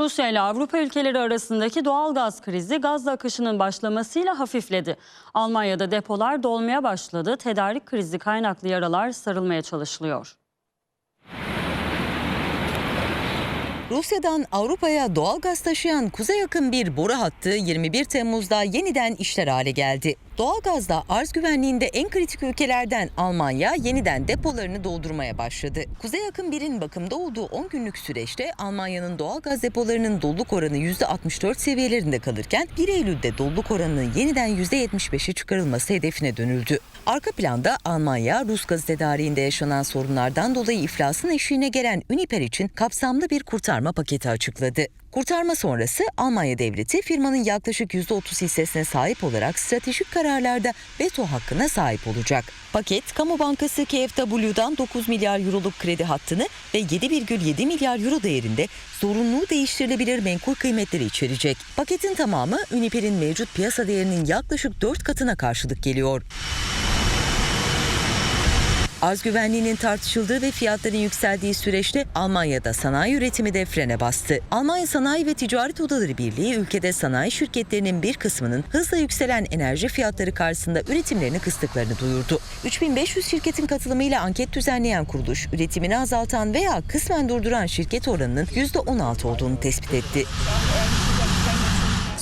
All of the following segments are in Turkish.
Rusya ile Avrupa ülkeleri arasındaki doğal gaz krizi gaz akışının başlamasıyla hafifledi. Almanya'da depolar dolmaya başladı. Tedarik krizi kaynaklı yaralar sarılmaya çalışılıyor. Rusya'dan Avrupa'ya doğal gaz taşıyan kuzey yakın bir boru hattı 21 Temmuz'da yeniden işler hale geldi. Doğalgazda arz güvenliğinde en kritik ülkelerden Almanya yeniden depolarını doldurmaya başladı. Kuzey yakın birin bakımda olduğu 10 günlük süreçte Almanya'nın doğalgaz depolarının doluluk oranı %64 seviyelerinde kalırken 1 Eylül'de doluluk oranının yeniden %75'e çıkarılması hedefine dönüldü. Arka planda Almanya, Rus gaz tedariğinde yaşanan sorunlardan dolayı iflasın eşiğine gelen Uniper için kapsamlı bir kurtarma paketi açıkladı. Kurtarma sonrası Almanya devleti firmanın yaklaşık %30 hissesine sahip olarak stratejik kararlarda veto hakkına sahip olacak. Paket, Kamu Bankası KfW'dan 9 milyar euroluk kredi hattını ve 7,7 milyar euro değerinde zorunlu değiştirilebilir menkul kıymetleri içerecek. Paketin tamamı Uniper'in mevcut piyasa değerinin yaklaşık 4 katına karşılık geliyor. Arz güvenliğinin tartışıldığı ve fiyatların yükseldiği süreçte Almanya'da sanayi üretimi de frene bastı. Almanya Sanayi ve Ticaret Odaları Birliği ülkede sanayi şirketlerinin bir kısmının hızla yükselen enerji fiyatları karşısında üretimlerini kıstıklarını duyurdu. 3500 şirketin katılımıyla anket düzenleyen kuruluş, üretimini azaltan veya kısmen durduran şirket oranının %16 olduğunu tespit etti.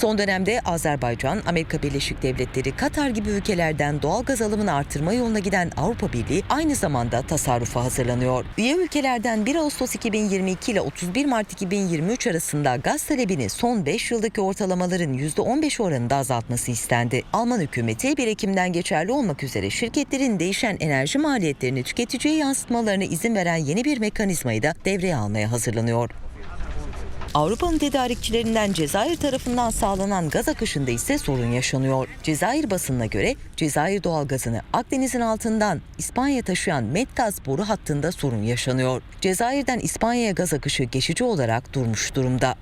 Son dönemde Azerbaycan, Amerika Birleşik Devletleri, Katar gibi ülkelerden doğal gaz alımını artırma yoluna giden Avrupa Birliği aynı zamanda tasarrufa hazırlanıyor. Üye ülkelerden 1 Ağustos 2022 ile 31 Mart 2023 arasında gaz talebini son 5 yıldaki ortalamaların %15 oranında azaltması istendi. Alman hükümeti 1 Ekim'den geçerli olmak üzere şirketlerin değişen enerji maliyetlerini tüketiciye yansıtmalarına izin veren yeni bir mekanizmayı da devreye almaya hazırlanıyor. Avrupa'nın tedarikçilerinden Cezayir tarafından sağlanan gaz akışında ise sorun yaşanıyor. Cezayir basınına göre Cezayir doğalgazını Akdeniz'in altından İspanya taşıyan Medgaz boru hattında sorun yaşanıyor. Cezayir'den İspanya'ya gaz akışı geçici olarak durmuş durumda.